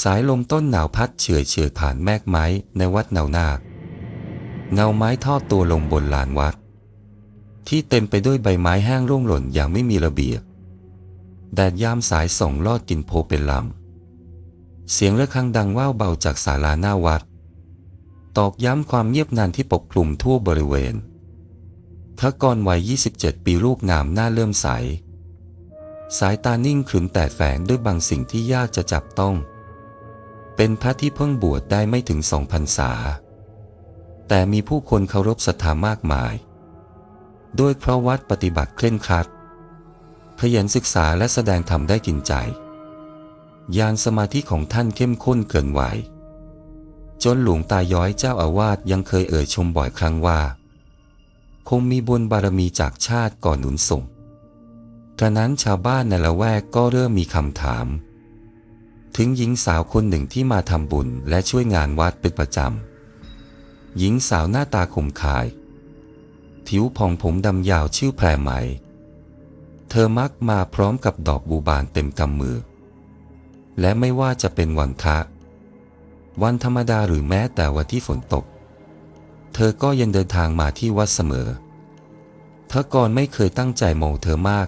สายลมต้นหนาวพัดเฉื่อยเฉื่อยผ่านแมกไม้ในวัดเนานาคเงาไม้ทอดตัวลงบนลานวัด ที่เต็มไปด้วยใบไม้แห้งร่วงหล่นอย่างไม่มีระเบียบแดดยามสายส่องลอดกินโพเป็นลำ เสียงระฆังดังว่าวเบาจากศาลาหน้าวัด ตอกย้ำความเงียบนานที่ปกคลุมทั่วบริเวณพระกรวัย 27 ปีลูกงามหน้าเลื่อมใส สายตานิ่งขรึมแต่แฝงด้วยบางสิ่งที่ยากจะจับต้อง เป็นพระที่เพิ่งบวชได้ไม่ถึงสองพรรษา แต่มีผู้คนเคารพศรัทธามากมายด้วยเพราะวัดปฏิบัติเคร่งครัดขยันศึกษาและแสดงธรรมได้กินใจ ยานสมาธิของท่านเข้มข้นเกินไหว จนหลวงตาย้อยเจ้าอาวาสยังเคยเอ่ยชมบ่อยครั้งว่า คงมีบุญบารมีจากชาติก่อนหนุนส่งกระนั้นชาวบ้านในละแวกก็เริ่มมีคำถาม ถึงหญิงสาวคนหนึ่งที่มาทำบุญและช่วยงานวัดเป็นประจำ หญิงสาวหน้าตาคมคาย ผิวผ่องผมดำยาวชื่อแพรไหม เธอมักมาพร้อมกับดอกบูบานเต็มกำมือ และไม่ว่าจะเป็นวันพระวันธรรมดาหรือแม้แต่วันที่ฝนตก เธอก็ยังเดินทางมาที่วัดเสมอพระกรไม่เคยตั้งใจมองเธอมาก